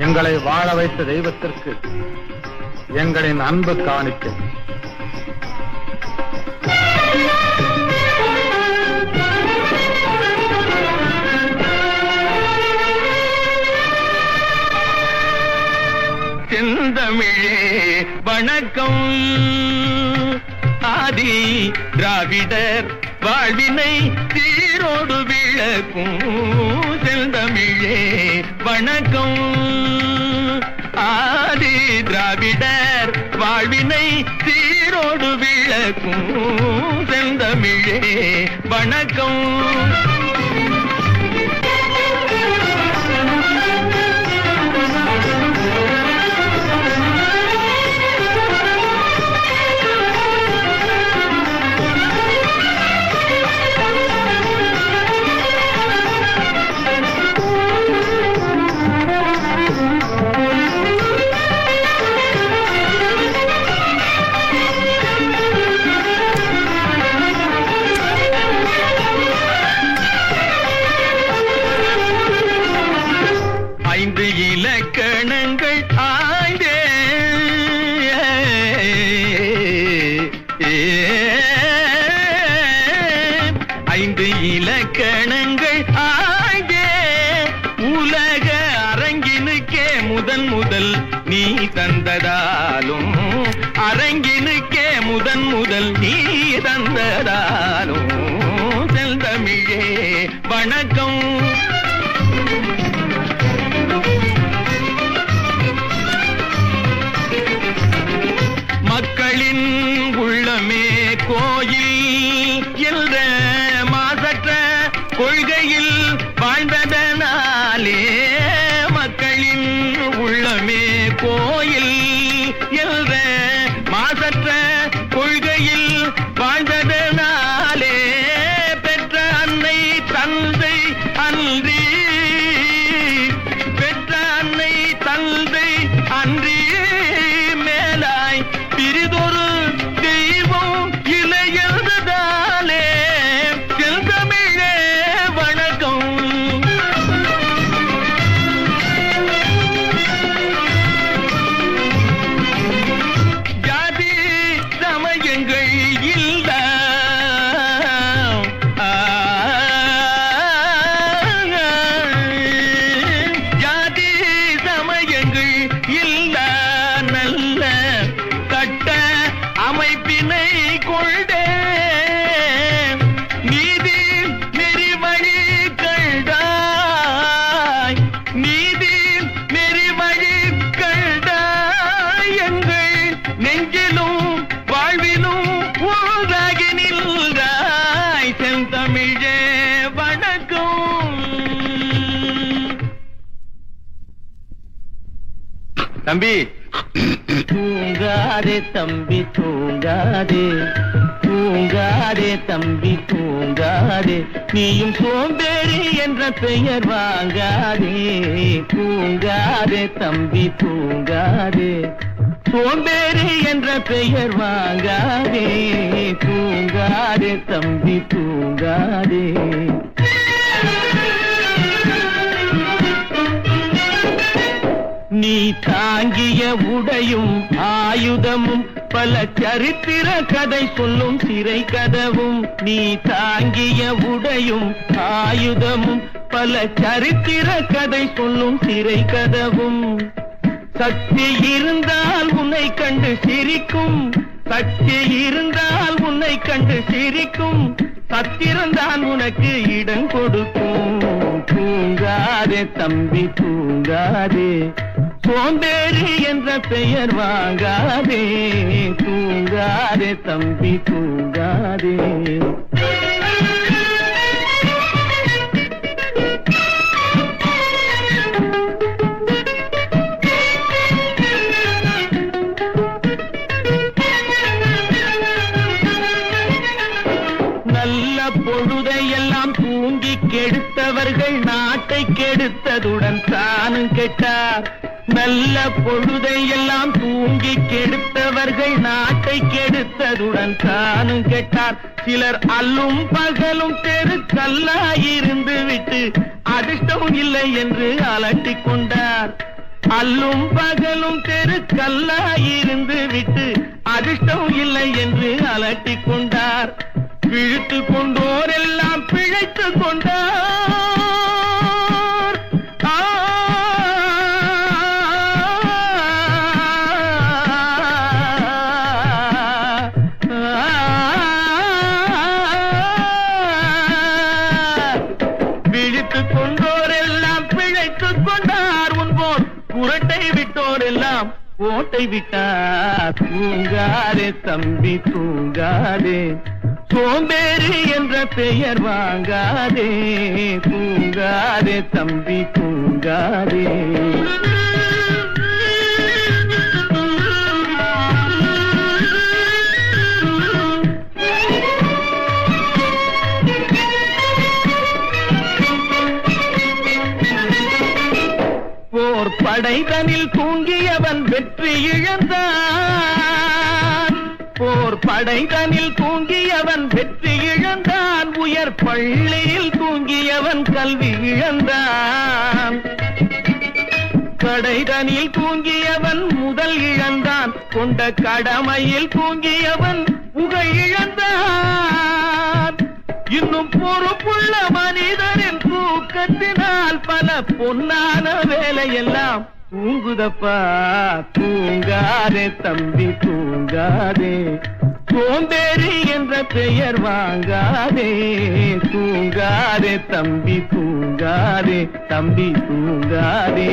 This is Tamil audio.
எங்களை வாழ வைத்த தெய்வத்திற்கு எங்களின் அன்பு காணிக்கை. செந்தமிழே வணக்கம். ஆதி திராவிடர் வாழ்வினை சீரோடு விளக்கும் செந்தமிழே வணக்கம். ஆதி திராவிடர் வாழ்வினை சீரோடு விளக்கும் செந்தமிழே வணக்கம். ஐந்து இலக்கணங்கள் ஆய்ந்தே உலக அரங்கினுக்கே முதன் முதல் நீ தந்ததாலும் அரங்கினுக்கே முதன் முதல் நீ தந்ததாலும் செல்தமிழே வணக்கம். மக்களின் உள்ளமே கோயில் என்ற கொள்கையில் வாழ்ந்ததனாலே மக்களின் உள்ளமே கோயில் என்ற மாசற்ற கொள்கையில் வாழ்ந்ததனாலே பெற்ற அன்னை தந்தை அன்றி பெற்ற அன்னை தந்தை அன்றி ஒன்றாகி நின்றாய் செந்தமிழே வணக்கம். தம்பி. தூங்காதே தம்பி தூங்காதே. தூங்காதே தம்பி தூங்காதே. நீயும் சோம்பேறி என்ற பெயர் வாங்காதே. தூங்காதே தம்பி தூங்காதே. சோம்பேறி என்ற பெயர் வாங்காதே. தூங்காதே தம்பி தூங்காதே. நீ தாங்கிய உடையும் ஆயுதமும் பல சரித்திர கதை சொல்லும் சிறை கதவும். நீ தாங்கிய உடையும் ஆயுதமும் பல சரித்திர கதை சொல்லும் சிறை கதவும். சக்தி இருந்தால் உன்னை கண்டு சிரிக்கும். சக்தி இருந்தால் உன்னை கண்டு சிரிக்கும். சத்திரம்தான் உனக்கு இடம் கொடுக்கும். தூங்காதே தம்பி தூங்காதே. சோம்பேறி என்ற பெயர் வாங்காதே. தூங்காதே தம்பி தூங்காதே. நல்ல பொழுதையெல்லாம் தூங்கி கெடுத்தவர்கள் நாட்டை கெடுத்ததுடன் தானும் கெட்டார். நல்ல பொழுதையெல்லாம் தூங்கி கெடுத்தவர்கள் நாட்டை கெடுத்ததுடன் தானும் கெட்டார். சிலர் அல்லும் பகலும் தெருக்கல்லாயிருந்து விட்டு அதிர்ஷ்டம் இல்லை என்று அலட்டிக் கொண்டார். அல்லும் பகலும் தெருக்கல்லா இருந்து விட்டு அதிர்ஷ்டம் இல்லை என்று அலட்டிக் கொண்டார். பிழித்து கொண்டோரெல்லாம் பிழைத்து கொண்டார். விழித்து விழித்துக் கொண்டோரெல்லாம் பிழைத்து கொண்டார். உன்போர் புரட்டை விட்டோரெல்லாம் ஓட்டை விட்டார். தூங்காரே தம்பி தூங்காரே சோம்பேறி என்ற பெயர் வாங்காதே தூங்காதே தம்பி தூங்காதே போர் படைதனில் தூங்கியவன் வெற்றி இழந்தான். படைதனில் தூங்கியவன் வெற்றி இழந்தான். உயர் பள்ளியில் தூங்கியவன் கல்வி இழந்தான். கடைதனில் தூங்கியவன் முதல் இழந்தான். கொண்ட கடமையில் தூங்கியவன் புகழ் இழந்தான். இன்னும் பொறுப்புள்ள மனிதரின் தூக்கத்தினால் பல பொன்னான வேலையெல்லாம் தூங்குதப்பா. தூங்காதே தம்பி தூங்காதே. சோம்பேறி என்ற பெயர் வாங்காதே தூங்காதே தம்பி தூங்காதே தம்பி தூங்காதே.